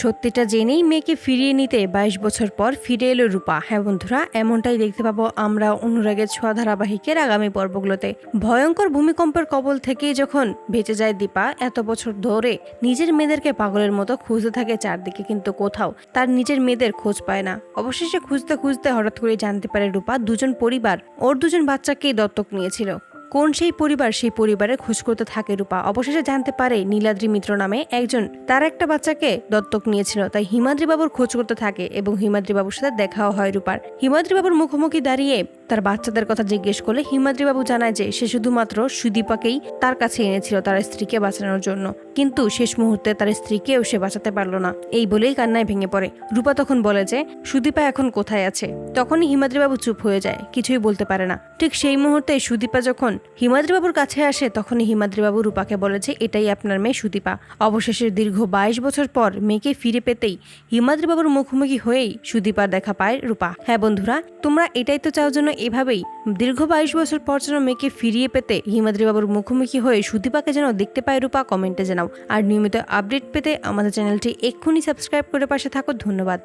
সত্যিটা জেনেই মেয়েকে ফিরিয়ে নিতে বাইশ বছর পর ফিরে এলো রূপা। হ্যাঁ বন্ধুরা, এমনটাই দেখতে পাবো আমরা অনুরাগের ছোঁয়া ধারাবাহিকের আগামী পর্বগুলোতে। ভয়ঙ্কর ভূমিকম্পের কবল থেকেই যখন বেঁচে যায় দীপা, এত বছর ধরে নিজের মেয়েদেরকে পাগলের মতো খুঁজতে থাকে চারদিকে কিন্তু কোথাও তার নিজের মেয়েদের খোঁজ পায় না। অবশেষে খুঁজতে খুঁজতে হঠাৎ করে জানতে পারে রূপা দুজন পরিবার, ওর দুজন বাচ্চাকেই দত্তক নিয়েছিল। কোন সেই পরিবার সেই পরিবারে খোঁজ করতে থাকে রূপা? অবশেষে জানতে পারে নীলাদ্রি মিত্র নামে একজন। তার একটা বাচ্চাকে দত্তক নিয়েছিল, তাই হিমাদ্রি বাবুর খোঁজ করতে থাকে এবং হিমাদ্রি বাবুর সাথে দেখাও হয় রূপার। হিমাদ্রি বাবুর মুখোমুখি দাঁড়িয়ে তার বাচ্চাদের কথা জিজ্ঞেস করলে হিমাদ্রি বাবু জানায় যে সে শুধুমাত্র সুদীপাকেই তার কাছে এনেছিল তার স্ত্রীকে বাঁচানোর জন্য। কিন্তু শেষ মুহূর্তে তার স্ত্রীকেও সে বাঁচাতে পারল না। এই বলেই কান্নায় ভেঙে পড়ে। রূপা তখন বলে যে, সুদীপা এখন কোথায় আছে? তখনই হিমাদ্রি বাবু চুপ হয়ে যায়, কিছুই বলতে পারে না। ঠিক সেই মুহূর্তে সুদীপা যখন হিমাদ্রি বাবুর কাছে আসে, তখনই হিমাদ্রি বাবু রূপাকে বলে যে, এটাই আপনার মেয়ে সুদীপা। অবশেষে দীর্ঘ বাইশ বছর পর মেয়েকে ফিরে পেতেই হিমাদ্রি বাবুর মুখোমুখি হয়েই সুদীপার দেখা পায় রূপা। হ্যাঁ বন্ধুরা, তোমরা এটাই তো চাও যেন এভাবেই দীর্ঘ বাইশ বছর পর যেন মেয়েকে ফিরিয়ে পেতে হিমাদ্রি বাবুর মুখোমুখি হয়ে সুদীপাকে যেন দেখতে পায় রূপা, কমেন্টে জানাও। আর নিয়মিত আপডেট পেতে আমাদের চ্যানেলটি এক্ষুনি সাবস্ক্রাইব করে পাশে থাকো। ধন্যবাদ।